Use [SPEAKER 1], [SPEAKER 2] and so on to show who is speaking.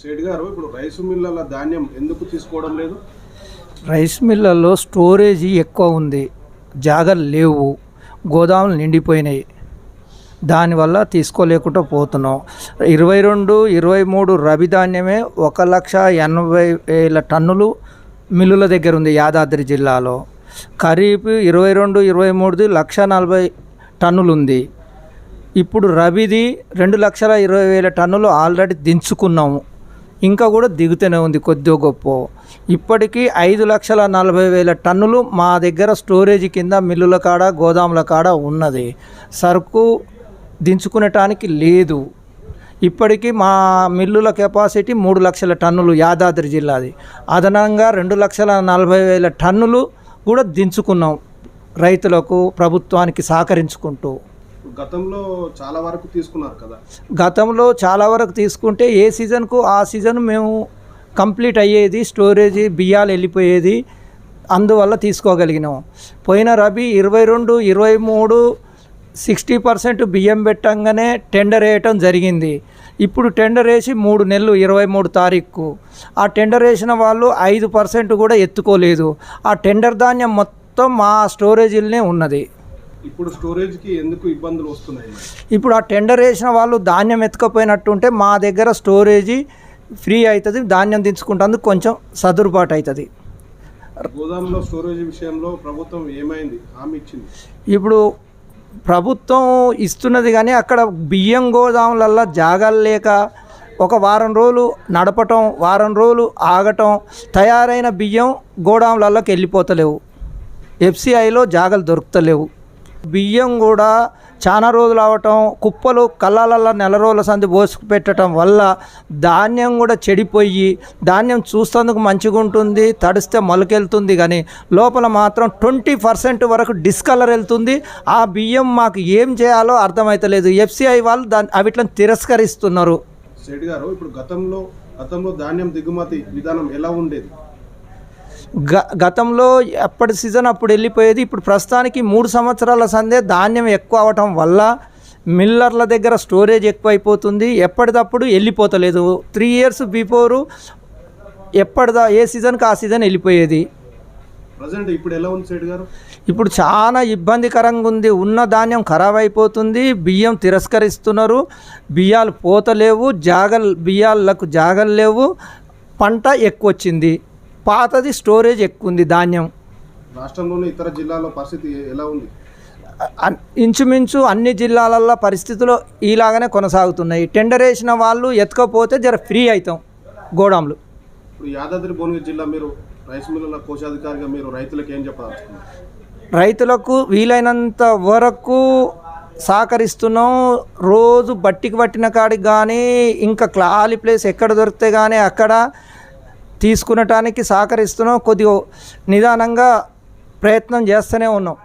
[SPEAKER 1] సేట్ గారు ఇప్పుడు రైస్ మిల్లల ధాన్యం ఎందుకు తీసుకోవడం లేదు?
[SPEAKER 2] రైస్ మిల్లల్లో స్టోరేజీ ఎక్కువ ఉంది జాగలు లేవు గోదాములు నిండిపోయినాయి. దానివల్ల తీసుకోలేకుండా పోతున్నాం. ఇరవై రెండు ఇరవై మూడు రబీ ధాన్యమే ఒక లక్ష ఎనభై వేల టన్నులు మిల్లుల దగ్గర ఉంది యాదాద్రి జిల్లాలో. ఖరీఫ్ ఇరవై రెండు ఇరవై మూడుది లక్ష నలభై టన్నులు ఉంది ఇప్పుడు రబీది రెండు లక్షల ఇరవై వేల టన్నులు ఆల్రెడీ దించుకున్నాము. ఇంకా కూడా దిగుతూనే ఉంది కొద్దిగా గొప్ప. ఇప్పటికీ ఐదు లక్షల నలభై వేల టన్నులు మా దగ్గర స్టోరేజ్ కింద మిల్లుల కాడ గోదాముల కాడ ఉన్నది. సరుకు దించుకునేటానికి లేదు. ఇప్పటికీ మా మిల్లుల కెపాసిటీ మూడు లక్షల టన్నులు యాదాద్రి జిల్లాది. అదనంగా రెండు లక్షల నలభై వేల టన్నులు కూడా దించుకున్నాం రైతులకు ప్రభుత్వానికి సహకరించుకుంటూ.
[SPEAKER 1] గతంలో చాలా వరకు తీసుకున్నారు కదా?
[SPEAKER 2] గతంలో చాలా వరకు తీసుకుంటే ఏ సీజన్కు ఆ సీజన్ మేము కంప్లీట్ అయ్యేది స్టోరేజ్ బియ్యాలు వెళ్ళిపోయేది అందువల్ల తీసుకోగలిగినాం. పోయిన రబీ ఇరవై రెండు ఇరవై మూడు సిక్స్టీ పర్సెంట్ బియ్యం పెట్టంగానే టెండర్ వేయటం జరిగింది. ఇప్పుడు టెండర్ వేసి మూడు నెలలు ఇరవై మూడు తారీఖు ఆ టెండర్ వేసిన వాళ్ళు ఐదు పర్సెంట్ కూడా ఎత్తుకోలేదు. ఆ టెండర్ ధాన్యం మొత్తం మా స్టోరేజీలనే ఉన్నది.
[SPEAKER 1] ఇప్పుడు స్టోరేజ్కి ఎందుకు ఇబ్బందులు వస్తున్నాయి?
[SPEAKER 2] ఇప్పుడు ఆ టెండర్ వేసిన వాళ్ళు ధాన్యం ఎత్తుకపోయినట్టుంటే మా దగ్గర స్టోరేజీ ఫ్రీ అవుతుంది ధాన్యం దించుకుంటందుకు కొంచెం సదురుబాటు అవుతుంది
[SPEAKER 1] గోదాంలో స్టోరేజ్ విషయంలో ప్రభుత్వం ఏమైంది? హామీ ఇచ్చింది.
[SPEAKER 2] ఇప్పుడు ప్రభుత్వం ఇస్తున్నది కానీ అక్కడ బియ్యం గోదాములల్లో జాగాలు లేక ఒక వారం రోజులు నడపటం వారం రోజులు ఆగటం తయారైన బియ్యం గోడాములలోకి వెళ్ళిపోతలేవు. ఎఫ్సిఐలో జాగాలు దొరుకుతలేవు. బియ్యం కూడా చాలా రోజులు అవటం కుప్పలు కళ్ళాలల్లో నెల రోజుల సంది పోసుకు పెట్టడం వల్ల ధాన్యం కూడా చెడిపోయి ధాన్యం చూస్తేందుకు మంచిగా ఉంటుంది తడిస్తే మొలకెళ్తుంది కానీ లోపల మాత్రం ట్వంటీ పర్సెంట్ వరకు డిస్కలర్ వెళ్తుంది. ఆ బియ్యం మాకు ఏం చేయాలో అర్థమవుతలేదు ఎఫ్సిఐ వాళ్ళు దాన్ని అవిట్లను తిరస్కరిస్తున్నారు.
[SPEAKER 1] గారు ఇప్పుడు గతంలో గతంలో ధాన్యం దిగుమతి విధానం ఎలా ఉండేది?
[SPEAKER 2] గతంలో ఎప్పటి సీజన్ అప్పుడు వెళ్ళిపోయేది ఇప్పుడు ప్రస్తుతానికి మూడు సంవత్సరాల సందే ధాన్యం ఎక్కువ అవటం వల్ల మిల్లర్ల దగ్గర స్టోరేజ్ ఎక్కువైపోతుంది. ఎప్పటికప్పుడు వెళ్ళిపోతలేదు. త్రీ ఇయర్స్ బిఫోరు ఎప్పటిదా ఏ సీజన్కి ఆ సీజన్ వెళ్ళిపోయేది.
[SPEAKER 1] ప్రజెంట్ ఇప్పుడు ఎలా ఉంది సేట్ గారు?
[SPEAKER 2] ఇప్పుడు చాలా ఇబ్బందికరంగా ఉంది. ఉన్న ధాన్యం ఖరాబ్ అయిపోతుంది. బియ్యం తిరస్కరిస్తున్నారు. బియ్యాలు పోతలేవు. జాగల్ బియ్యాలకు జాగలు లేవు. పంట ఎక్కువ వచ్చింది పాతది స్టోరేజ్ ఎక్కువ ఉంది ధాన్యం.
[SPEAKER 1] రాష్ట్రంలోని ఇతర జిల్లాలో పరిస్థితి ఎలా ఉంది?
[SPEAKER 2] ఇంచుమించు అన్ని జిల్లాలల్లో పరిస్థితులు ఇలాగనే కొనసాగుతున్నాయి. టెండర్ వేసిన వాళ్ళు ఎత్తుకపోతే జర ఫ్రీ అవుతాం గోడాంలు
[SPEAKER 1] ఇప్పుడు యాదాద్రి భువనగిరి జిల్లా మీరు రైస్ మిల్లుల కోశాధికారిగా మీరు రైతులకు ఏం చెప్పదలుచుకున్నారు?
[SPEAKER 2] రైతులకు వీలైనంత వరకు సహకరిస్తున్నాం. రోజు బట్టికి పట్టిన కాడికి కానీ ఇంకా ఖాళీ ప్లేస్ ఎక్కడ దొరికితే కానీ అక్కడ తీసుకునటానికి సహకరిస్తున్నాం. కొద్దిగా నిదానంగా ప్రయత్నం చేస్తూనే ఉన్నాం.